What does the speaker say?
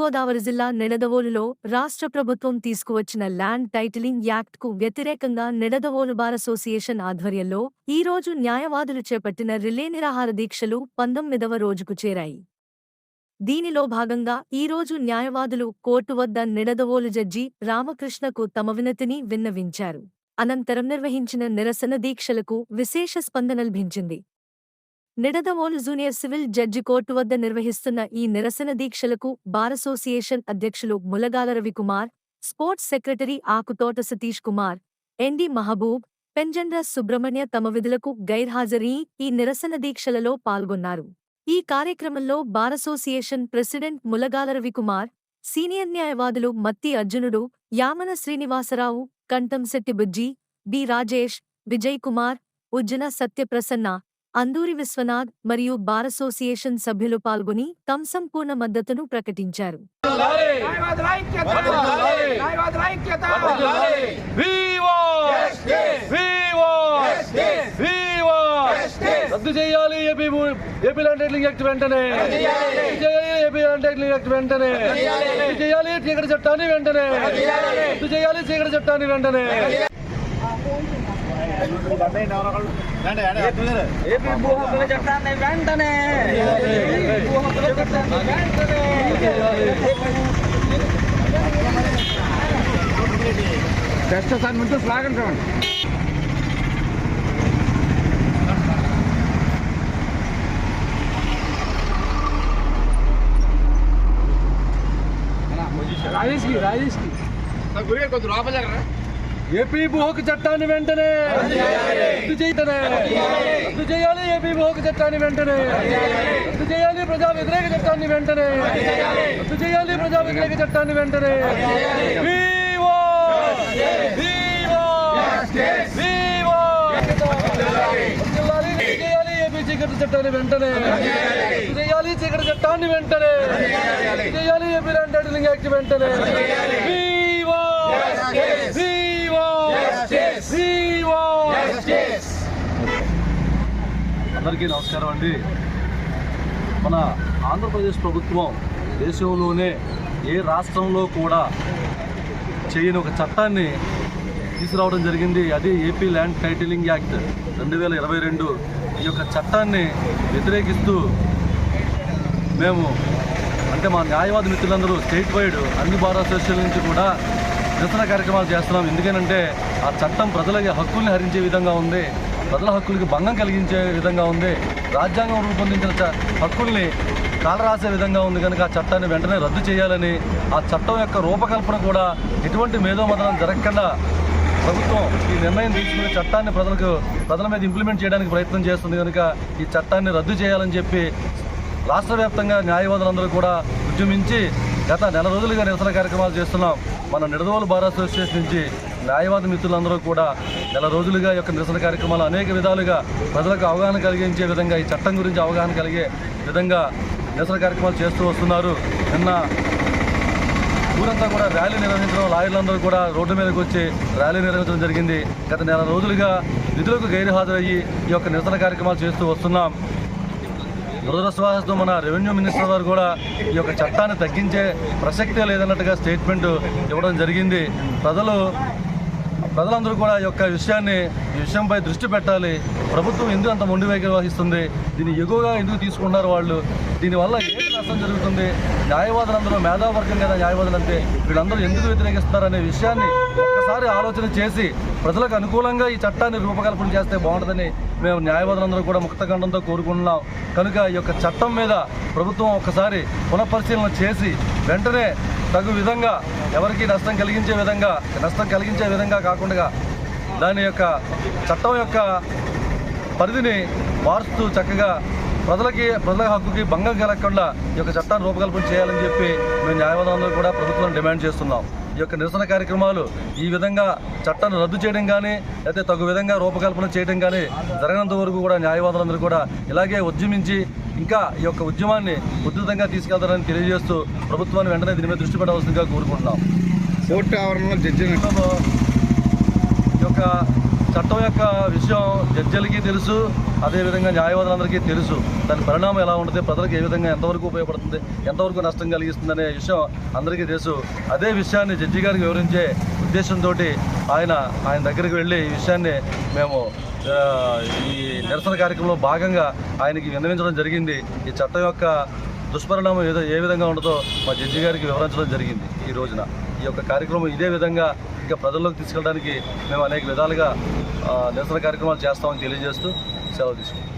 తూర్పుగోదావరి జిల్లా నిడదవోలులో రాష్ట్ర ప్రభుత్వం తీసుకువచ్చిన ల్యాండ్ టైటిలింగ్ యాక్ట్కు వ్యతిరేకంగా నిడదవోలు బార్ అసోసియేషన్ ఆధ్వర్యంలో ఈ రోజు న్యాయవాదులు చేపట్టిన రిలే నిరాహార దీక్షలు పంతొమ్మిదవ రోజుకు చేరాయి. దీనిలో భాగంగా ఈ రోజు న్యాయవాదులు కోర్టు వద్ద నిడదవోలు జడ్జి రామకృష్ణకు తమ వినతిని విన్నవించారు. అనంతరం నిర్వహించిన నిరసన దీక్షలకు విశేష స్పందన లభించింది. Nidadavolu junior civil judge court వద్ద నిర్వహిస్తున్న ఈ నిరసన దీక్షలకు బార్ అసోసియేషన్ అధ్యక్షులు Mulagala Ravikumar sports secretary Akuthota Satish Kumar ND Mahaboob Penjandra Subrahmanya తమ విధులకు గైర్హాజరీ ఈ నిరసన దీక్షలలో పాల్గొన్నారు. ఈ కార్యక్రమంలో bar association president Mulagala Ravikumar senior న్యాయవాదులు మత్తి అర్జునుడు యామన శ్రీనివాసరావు కంటంశెట్టి బుజ్జి బి రాజేష్ విజయ్ కుమార్ ఉజ్జన సత్యప్రసన్న అందూరి విశ్వనాథ్ మరియు బార్ అసోసియేషన్ సభ్యులు పాల్గొని తమ సంపూర్ణ మద్దతును ప్రకటించారు. రద్దు చేయాలి AP AP land titling act వెంటనే. చేయాలి. ఏపీ ల్యాండ్ టైటిలింగ్ యాక్ట్ వెంటనే. చేయాలి. చీకటి చట్టాన్ని వెంటనే. రద్దు చేయాలి చీకటి చట్టాన్ని వెంటనే. ఏపీ భూ హక్కుల చట్టాన్ని వెంటనే భూ హక్కుల చట్టాన్ని వెంటనే టెస్ట్ సార్ ముందు చూడండి రాజేష్కి రాజేష్కి కొంచెం లోపల ఏపీ భూ చట్టాన్ని వెంటనే రద్దు చేయటనే రద్దు చేయాలి ఏపీ భూ చట్టాన్ని వెంటనే. రద్దు చేయాలి ప్రజా వ్యతిరేక చట్టాన్ని వెంటనే. రద్దు చేయాలి ప్రజా వ్యతిరేక చట్టాన్ని వెంటనే. చీకటి చట్టాన్ని వెంటనే. చేయాలి చీకటి చట్టాన్ని వెంటనే. చేయాలి ఏపీ ల్యాండ్ టైటిలింగ్ యాక్ట్ వెంటనే. అందరికీ నమస్కారం అండి. మన ఆంధ్రప్రదేశ్ ప్రభుత్వం దేశంలోనే ఏ రాష్ట్రంలో కూడా చేయని ఒక చట్టాన్ని తీసుకురావడం జరిగింది. అది ఏపీ ల్యాండ్ టైటిలింగ్ యాక్ట్ రెండు వేల ఇరవై రెండు ఈ యొక్క చట్టాన్ని వ్యతిరేకిస్తూ మేము అంటే మా న్యాయవాది మిత్రులందరూ స్టేట్ వైడ్ అన్ని బార్ అసోసియేషన్ నుంచి కూడా నిరసన కార్యక్రమాలు చేస్తున్నాం. ఎందుకనంటే ఆ చట్టం ప్రజలకి హక్కుల్ని హరించే విధంగా ఉంది. ప్రజల హక్కులకి భంగం కలిగించే విధంగా ఉంది. రాజ్యాంగం రూపొందించిన చ- హక్కుల్ని కాలరాసే విధంగా ఉంది కనుక ఆ చట్టాన్ని వెంటనే రద్దు చేయాలని ఆ చట్టం యొక్క రూపకల్పన కూడా ఎటువంటి మేధోమదనం జరగకుండా ప్రభుత్వం ఈ నిర్ణయం తీసుకుని చట్టాన్ని ప్రజలకు ప్రజల మీద ఇంప్లిమెంట్ చేయడానికి ప్రయత్నం చేస్తుంది కనుక ఈ చట్టాన్ని రద్దు చేయాలని చెప్పి రాష్ట్ర వ్యాప్తంగా న్యాయవాదులందరూ కూడా ఉద్యమించి గత నెల రోజులుగా నిరసన కార్యక్రమాలు చేస్తున్నాం. మన నిడదవోలు బార్ అసోసియేషన్ నుంచి న్యాయవాద మిత్రులందరూ కూడా నెల రోజులుగా యొక్క నిరసన కార్యక్రమాలు అనేక విధాలుగా ప్రజలకు అవగాహన కలిగించే విధంగా ఈ చట్టం గురించి అవగాహన కలిగే విధంగా నిరసన కార్యక్రమాలు చేస్తూ వస్తున్నారు. నిన్న ఊరంతా కూడా ర్యాలీ నిర్వహించడం లాయర్లందరూ కూడా రోడ్డు మీదకి వచ్చి ర్యాలీ నిర్వహించడం జరిగింది. గత నెల రోజులుగా విధులకు గైరుహాజరయ్యి ఈ యొక్క నిరసన కార్యక్రమాలు చేస్తూ వస్తున్నాం. దురదృష్టవశాత్తు మన రెవెన్యూ మినిస్టర్ గారు కూడా ఈ యొక్క చట్టాన్ని తగ్గించే ప్రసక్తే లేదన్నట్టుగా స్టేట్మెంట్ ఇవ్వడం జరిగింది. ప్రజలు ప్రజలందరూ కూడా ఈ యొక్క విషయాన్ని ఈ విషయంపై దృష్టి పెట్టాలి. ప్రభుత్వం ఎందుకు అంత మొండి వైఖరి వహిస్తుంది? దీన్ని ఎగువగా ఎందుకు తీసుకున్నారు వాళ్ళు? దీనివల్ల ఏంటి నష్టం జరుగుతుంది? న్యాయవాదులందరూ మేధావర్గం కదా న్యాయవాదులంటే వీళ్ళందరూ ఎందుకు వ్యతిరేకిస్తారనే విషయాన్ని ఒక్కసారి ఆలోచన చేసి ప్రజలకు అనుకూలంగా ఈ చట్టాన్ని రూపకల్పన చేస్తే బాగుంటుందని మేము న్యాయవాదులందరూ కూడా ముక్తఖండంతో కోరుకుంటున్నాం. కనుక ఈ యొక్క చట్టం మీద ప్రభుత్వం ఒక్కసారి పునఃపరిశీలన చేసి వెంటనే తగు విధంగా ఎవరికి నష్టం కలిగించే విధంగా నష్టం కలిగించే విధంగా కాకుండా దాని యొక్క చట్టం యొక్క పరిధిని మారుస్తూ చక్కగా ప్రజలకి ప్రజల హక్కుకి భంగం కలగకుండా ఈ యొక్క చట్టాన్ని రూపకల్పన చేయాలని చెప్పి మేము న్యాయవాదంలో కూడా ప్రభుత్వం డిమాండ్ చేస్తున్నాం. ఈ యొక్క నిరసన కార్యక్రమాలు ఈ విధంగా చట్టాన్ని రద్దు చేయడం కానీ లేకపోతే తగు విధంగా రూపకల్పన చేయడం కానీ జరగనంత వరకు కూడా న్యాయవాదులందరూ కూడా ఇలాగే ఉద్యమించి ఇంకా ఈ యొక్క ఉద్యమాన్ని ఉధృతంగా తీసుకెళ్తారని తెలియజేస్తూ ప్రభుత్వాన్ని వెంటనే దీని మీద దృష్టి పెట్టవలసిందిగా కోరుకుంటున్నాం. కోర్టు ఆవరణలో జడ్జి ఈ యొక్క చట్టం యొక్క విషయం జడ్జిలకి తెలుసు అదేవిధంగా న్యాయవాదులందరికీ తెలుసు. దాని పరిణామం ఎలా ఉంటుంది ప్రజలకు ఏ విధంగా ఎంతవరకు ఉపయోగపడుతుంది ఎంతవరకు నష్టం కలిగిస్తుంది అనే విషయం అందరికీ తెలుసు. అదే విషయాన్ని జడ్జి గారికి వివరించే ఉద్దేశంతో ఆయన ఆయన దగ్గరికి వెళ్ళి ఈ విషయాన్ని మేము ఈ నిరసన కార్యక్రమంలో భాగంగా ఆయనకి విన్నవించడం జరిగింది. ఈ చట్టం యొక్క దుష్పరిణామం ఏదో ఏ విధంగా ఉండదో మా జడ్జి గారికి వివరించడం జరిగింది ఈ రోజున. ఈ యొక్క కార్యక్రమం ఇదే విధంగా ఇంకా ప్రజల్లోకి తీసుకెళ్ళడానికి మేము అనేక విధాలుగా నిరసన కార్యక్రమాలు చేస్తామని తెలియజేస్తూ సెలవు తీసుకుంటాం